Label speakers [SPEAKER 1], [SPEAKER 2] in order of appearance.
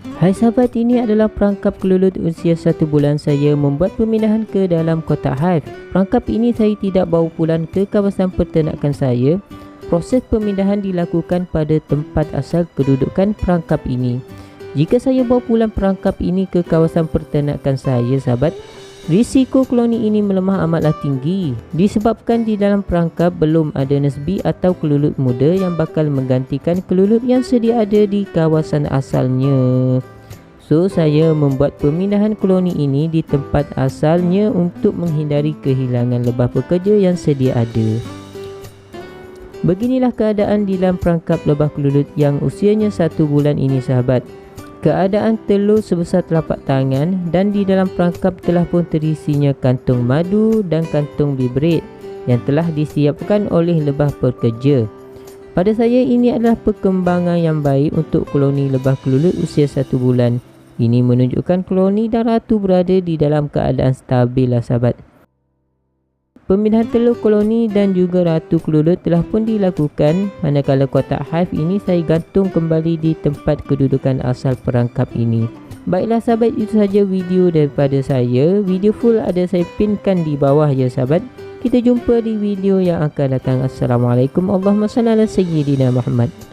[SPEAKER 1] Hai sahabat, ini adalah perangkap kelulut usia satu bulan saya membuat pemindahan ke dalam kotak hive. Perangkap ini saya tidak bawa pulang ke kawasan peternakan saya. Proses pemindahan dilakukan pada tempat asal kedudukan perangkap ini. Jika saya bawa pulang perangkap ini ke kawasan peternakan saya, sahabat, Risiko koloni ini melemah amatlah tinggi disebabkan di dalam perangkap belum ada nesbi atau kelulut muda yang bakal menggantikan kelulut yang sedia ada di kawasan asalnya. So, saya membuat pemindahan koloni ini di tempat asalnya untuk menghindari kehilangan lebah pekerja yang sedia ada. Beginilah keadaan di dalam perangkap lebah kelulut yang usianya satu bulan ini sahabat. Keadaan telur sebesar telapak tangan dan di dalam perangkap telah pun terisinya kantung madu dan kantung bibrit yang telah disiapkan oleh lebah pekerja. Pada saya ini adalah perkembangan yang baik untuk koloni lebah kelulut usia satu bulan. Ini menunjukkan koloni dan ratu berada di dalam keadaan stabil lah sahabat. Pemindahan telur koloni dan juga ratu kelulut telah pun dilakukan manakala kotak hive ini saya gantung kembali di tempat kedudukan asal perangkap ini. Baiklah sahabat itu saja video daripada saya. Video full ada saya pinkan di bawah ya sahabat. Kita jumpa di video yang akan datang. Assalamualaikum warahmatullahi wabarakatuh.